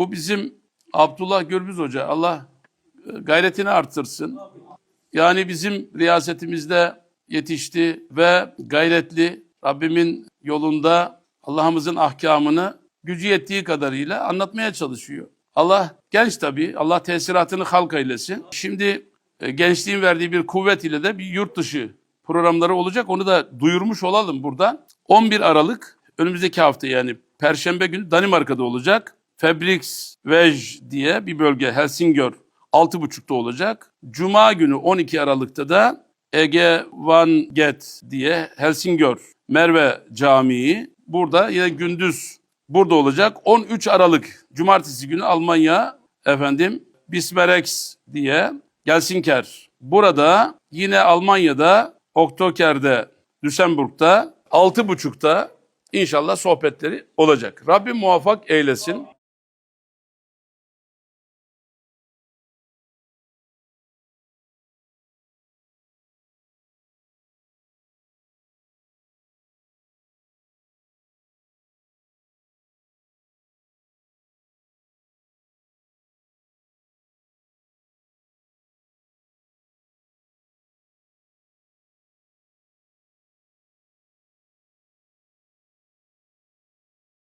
Bu bizim Abdullah Gürbüz Hoca. Allah e, gayretini arttırsın. Yani bizim riyasetimizde yetişti ve gayretli Rabbimin yolunda Allah'ımızın ahkamını gücü yettiği kadarıyla anlatmaya çalışıyor. Allah genç tabii. Allah tesiratını halk eylesin. Şimdi e, gençliğin verdiği bir kuvvet ile de bir yurt dışı programları olacak. Onu da duyurmuş olalım buradan. 11 Aralık önümüzdeki hafta yani Perşembe günü Danimarka'da olacak. Fabriks Vej diye bir bölge Helsingör 6.30'da olacak. Cuma günü 12 Aralık'ta da Ege Van Get diye Helsingör Merve Camii burada yine gündüz burada olacak. 13 Aralık Cumartesi günü Almanya efendim Bismerex diye Gelsinker. Burada yine Almanya'da Oktoker'de Düsseldorf'ta 6.30'da inşallah sohbetleri olacak. Rabbim muvaffak eylesin.